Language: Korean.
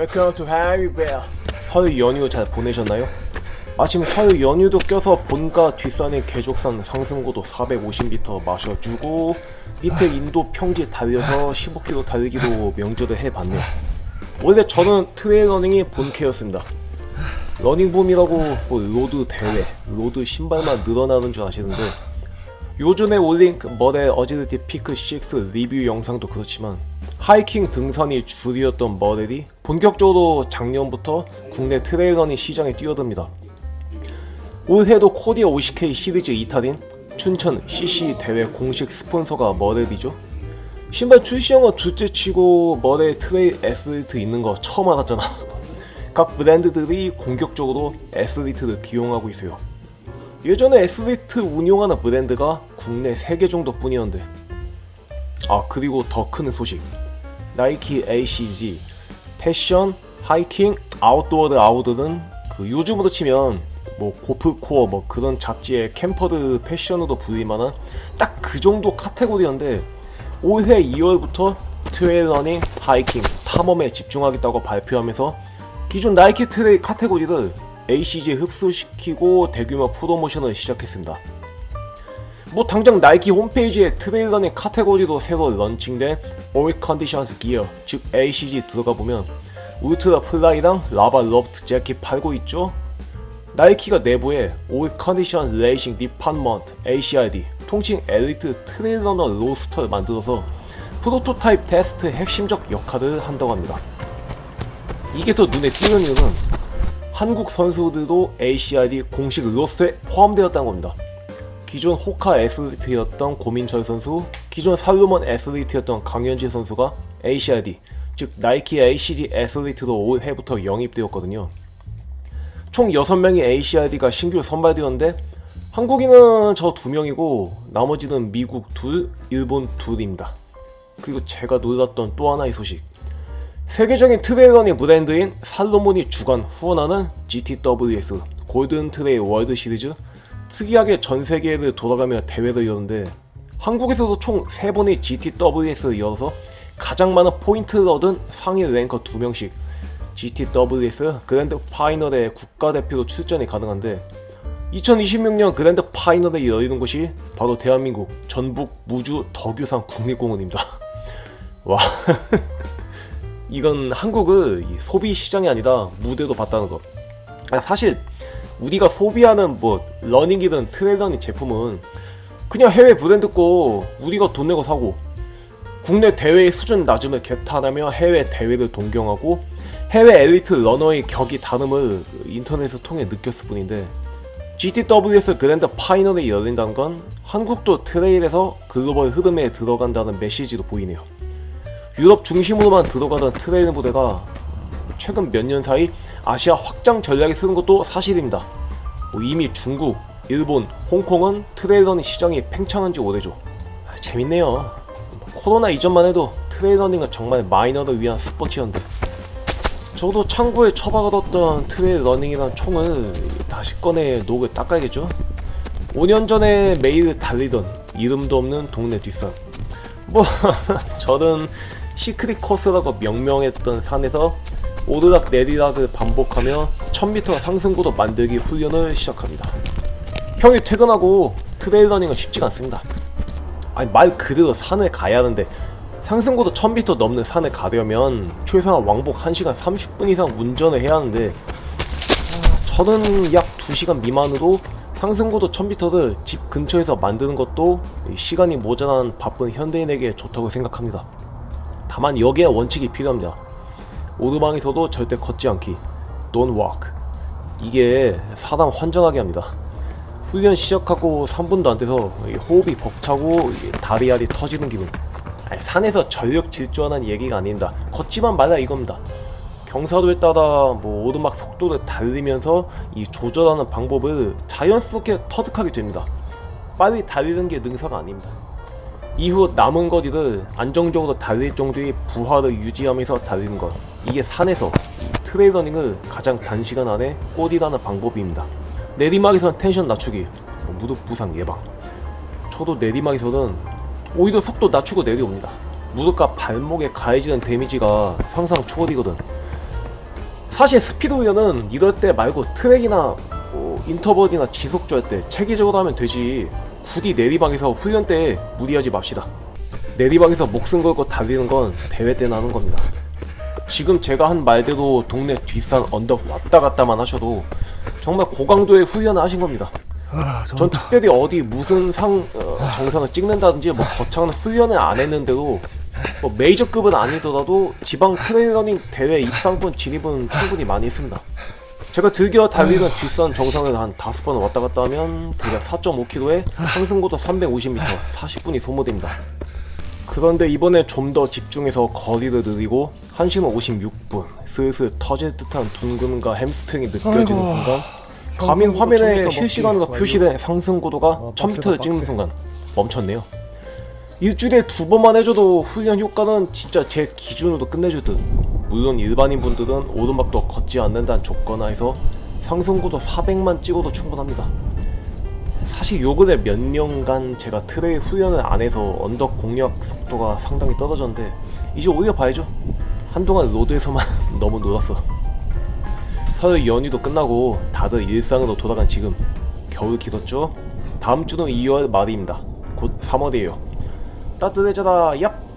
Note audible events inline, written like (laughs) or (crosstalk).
Welcome to Harry Bell. 설 연휴 잘 보내셨나요? 마침 설 연휴도 껴서 본가 뒷산의 개족산 상승고도 450m 마셔주고 밑에 인도 평지 달려서 15km 달리기도 명절에 해봤네요. 원래 저는 트레일 러닝이 본캐였습니다. 러닝붐이라고 뭐 로드 대회, 로드 신발만 늘어나는 줄 아시는데 요즘에 올린 그 머레 어지르티 피크 6 리뷰 영상도 그렇지만 하이킹 등산이 주류였던 머렐이 본격적으로 작년부터 국내 트레일러닝 시장에 뛰어듭니다. 올해도 코디어 50K 시리즈 이탈인 춘천 CC 대회 공식 스폰서가 머렐이죠. 신발 출시형은 둘째치고 머렐 트레일 애슬리트 있는 거 처음 알았잖아. 각 브랜드들이 공격적으로 애슬리트를 기용하고 있어요. 예전에 애슬리트 운용하는 브랜드가 국내 3개 정도뿐이었는데 아 그리고 더 큰 소식 나이키 ACG 패션, 하이킹, 아웃도어드 아웃도어는 그 요즘으로 치면 뭐 고프코어 뭐 그런 잡지의 캠퍼드 패션으로 불릴 만한 딱 그 정도 카테고리였는데 올해 2월부터 트레일 러닝, 하이킹, 탐험에 집중하겠다고 발표하면서 기존 나이키 트레일 카테고리를 ACG에 흡수시키고 대규모 프로모션을 시작했습니다. 뭐 당장 나이키 홈페이지에 트레일 러닝 카테고리로 새로 런칭된 All Conditions Gear 즉 ACG 들어가 보면 울트라 플라이랑 라바 러프트 재킷 팔고 있죠. 나이키가 내부에 All Conditions Racing Department ACRD 통칭 엘리트 트레일 러너 로스터를 만들어서 프로토타입 테스트의 핵심적 역할을 한다고 합니다. 이게 더 눈에 띄는 이유는 한국 선수들도 ACRD 공식 로스터에 포함되었다는 겁니다. 기존 호카 애슬리트였던 고민철 선수, 기존 살로몬 애슬리트였던 강현지 선수가 ACRD, 즉 나이키 ACG 애슬리트로 올 해부터 영입되었거든요. 총 6명의 ACRD가 신규 선발되었는데 한국인은 저두 명이고 나머지는 미국 둘, 일본 둘입니다. 그리고 제가 놀랐던 또 하나의 소식. 세계적인 트레일러닝 브랜드인 살로몬이 주관 후원하는 GTWS 골든 트레일 월드 시리즈 특이하게 전 세계를 돌아가며 대회를 여는데 한국에서도 총 3번의 GTWS를 열어서 가장 많은 포인트를 얻은 상위 랭커 2명씩 GTWS 그랜드 파이널에 국가대표로 출전이 가능한데 2026년 그랜드 파이널에 열리는 곳이 바로 대한민국 전북 무주 덕유산 국립공원입니다. (laughs) 와 (laughs) 이건 한국을 이 소비 시장이 아니라 무대로 봤다는 거. 아, 사실 우리가 소비하는 뭐 러닝이든 트레일러닝 제품은 그냥 해외 브랜드 거 우리가 돈 내고 사고 국내 대회의 수준 낮음을 개탄하며 해외 대회를 동경하고 해외 엘리트 러너의 격이 다름을 인터넷을 통해 느꼈을 뿐인데 GTWS 그랜드 파이널이 열린다는 건 한국도 트레일에서 글로벌 흐름에 들어간다는 메시지도 보이네요. 유럽 중심으로만 들어가던 트레일 무대가 최근 몇 년 사이 아시아 확장 전략에 쓰는 것도 사실입니다. 뭐 이미 중국, 일본, 홍콩은 트레일러닝 시장이 팽창한 지 오래죠. 아, 재밌네요. 코로나 이전만 해도 트레일러닝은 정말 마이너를 위한 스포츠였는데 저도 창고에 처박아뒀던 트레일 러닝이란 총을 다시 꺼내 녹을 닦아야겠죠? 5년 전에 매일 달리던 이름도 없는 동네 뒷산 뭐 (laughs) 저는 시크릿 코스라고 명명했던 산에서 오르락 내리락을 반복하며 1000m 상승고도 만들기 훈련을 시작합니다. 형이 퇴근하고 트레일 러닝은 쉽지가 않습니다. 아니 말 그대로 산을 가야 하는데 상승고도 1000m 넘는 산을 가려면 최소한 왕복 1시간 30분 이상 운전을 해야 하는데 아, 저는 약 2시간 미만으로 상승고도 1000m를 집 근처에서 만드는 것도 시간이 모자란 바쁜 현대인에게 좋다고 생각합니다. 다만 여기에 원칙이 필요합니다. 오르막에서도 절대 걷지 않기. Don't walk. 이게 사람 환장하게 합니다. 훈련 시작하고 3분도 안 돼서 이 호흡이 벅차고 이 다리 알이 터지는 기분. 산에서 전력 질주하는 얘기가 아닙니다. 걷지만 말라 이겁니다. 경사도에 따라 뭐 오르막 속도를 달리면서 이 조절하는 방법을 자연스럽게 터득하게 됩니다. 빨리 달리는 게 능사가 아닙니다. 이후 남은 거리를 안정적으로 달릴 정도의 부하를 유지하면서 달리는 것. 이게 산에서 트레이러닝을 가장 단시간 안에 꼬리라는 방법입니다. 내리막에선 텐션 낮추기, 뭐 무릎 부상 예방. 저도 내리막에서는 오히려 속도 낮추고 내려옵니다. 무릎과 발목에 가해지는 데미지가 상상 초월이거든. 사실 스피드 훈련은 이럴 때 말고 트랙이나 뭐 인터벌이나 지속주할 때 체계적으로 하면 되지 굳이 내리막에서 훈련 때 무리하지 맙시다 내리막에서 목숨 걸고 달리는 건 대회 때나 하는 겁니다 지금 제가 한 말대로 동네 뒷산 언덕 왔다 갔다만 하셔도 정말 고강도의 훈련을 하신 겁니다 아, 전 특별히 어디 무슨 상 어, 정상을 찍는다든지 뭐 거창한 훈련을 안 했는데도 뭐 메이저급은 아니더라도 지방 트레이러닝 대회 입상권 진입은 충분히 많이 있습니다. 제가 즐겨 달리는 뒷산 정상을 한 다섯 번 왔다 갔다 하면 대략 4.5km에 상승고도 350m, 40분이 소모됩니다. 그런데 이번에 좀 더 집중해서 거리를 늘리고 1시간 56분 슬슬 터질 듯한 둔근과 햄스트링이 느껴지는 아이고. 순간 가민 상승고도 화면에 1000m 실시간으로 먹기 표시된 상승 고도가 어, 1000m를 빡세다, 찍는 빡세. 순간 멈췄네요. 일주일에 두 번만 해줘도 훈련 효과는 진짜 제 기준으로 끝내줄 듯. 물론 일반인 분들은 오르막도 걷지 않는다는 조건 하에서 상승 고도 400만 찍어도 충분합니다. 사실 요 근래 몇 년간 제가 트레일 훈련을 안 해서 언덕 공략 속도가 상당히 떨어졌는데 이제 오히려 봐야죠. 한동안 로드에서만 (laughs) 너무 놀았어. 설 연휴도 끝나고 다들 일상으로 돌아간 지금 겨울 길었죠? 다음 주는 2월 말입니다. 곧 3월이에요. 따뜻해져라 얍!